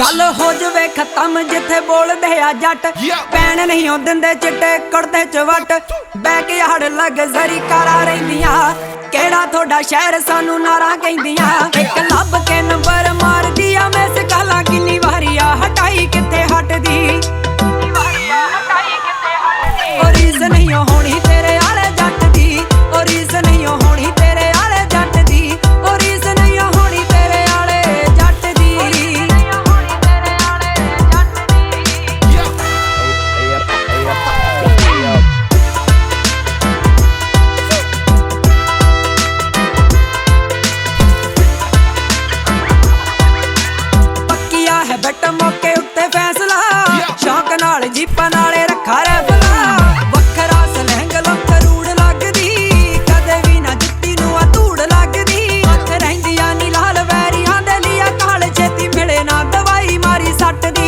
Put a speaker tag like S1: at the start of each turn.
S1: ਗੱਲ ਹੋ ਜਵੇ ਖਤਮ ਜਿੱਥੇ ਬੋਲਦੇ ਆ ਜੱਟ. ਪੈਣ ਨਹੀਂ ਉਹ ਦਿੰਦੇ ਚਿੱਟੇ ਕੁੜਤੇ ਚ ਵੱਟ ਬੈਕਯਾਰਡ ਲਗਜ਼ਰੀ ਕਾਰਾਂ ਰਹਿੰਦੀਆਂ। ਕਿਹੜਾ ਤੁਹਾਡਾ ਸ਼ਹਿਰ ਸਾਨੂੰ ਨਾਰਾ ਕਹਿੰਦੀਆਂ। ਇੱਕ ਲੱਭ ਕੇ ਨੰਬਰ ਮਾਰਦੀ ਆ ਮਿਸ ਕਾਲਾਂ ਕਿੰਨੀ ਵਾਰੀ ਆ ਹਟਾਈ ਕਿੱਥੇ ਹਟਦੀ? ਉਹ ਰੀਸ ਨਹੀਂ ਓ ਹੋਣੀ ਤੇਰੇ ਆਲੇ ਸ਼ੌਕ ਨਾਲ ਜੀਪਾਂ ਨਾਲੇ ਰੱਖਾ ਰੈਫਲਾ ਵੱਖਰਾ ਸਲਹਿੰਗ ਲੱਖ ਰੂੜ ਲੱਗਦੀ, ਕਦੇ ਵੀ ਨਾ ਜੁੱਤੀ ਨੂੰ ਆ ਧੂੜ ਲੱਗਦੀ। ਹੱਥ ਰਹਿੰਦੀਆਂ ਨੀ ਲਾਲ ਵੈਰੀਆਂ ਦੇ ਲਿਆ ਕਾਲ, ਛੇਤੀ ਮਿਲੇ ਨਾ ਦਵਾਈ ਮਾਰੀ ਸੱਟ ਦੀ।